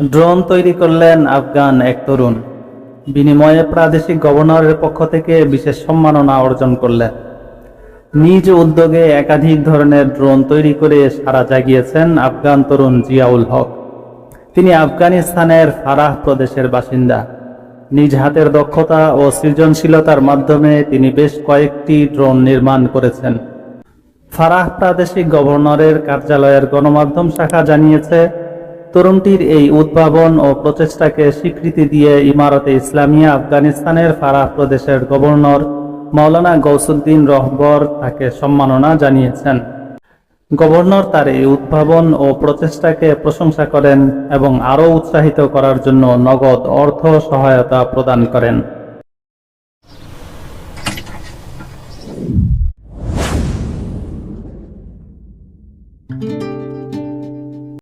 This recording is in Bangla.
ড্রোন তৈরি করলেন আফগান এক তরুণ। বিনিময়ে প্রাদেশিক গভর্নরের পক্ষ থেকে বিশেষ সম্মাননা অর্জন করলেন। নিজ উদ্যোগে একাধিক ধরনের ড্রোন তৈরি করে সারা জাগিয়েছেন আফগান তরুণ জিয়াউল হক। তিনি আফগানিস্তানের ফারাহ প্রদেশের বাসিন্দা। নিজ হাতের দক্ষতা ও সৃজনশীলতার মাধ্যমে তিনি বেশ কয়েকটি ড্রোন নির্মাণ করেছেন। ফারাহ প্রাদেশিক গভর্নরের কার্যালয়ের গণমাধ্যম শাখা জানিয়েছে তরুণটির এই উদ্ভাবন ও প্রচেষ্টাকে স্বীকৃতি দিয়ে ইমারতে ইসলামিয়া আফগানিস্তানের ফারাহ প্রদেশের গভর্নর মাওলানা গৌসুদ্দিন রহবর তাকে সম্মাননা জানিয়েছেন। গভর্নর তার এই উদ্ভাবন ও প্রচেষ্টাকে প্রশংসা করেন এবং আরও উৎসাহিত করার জন্য নগদ অর্থ সহায়তা প্রদান করেন।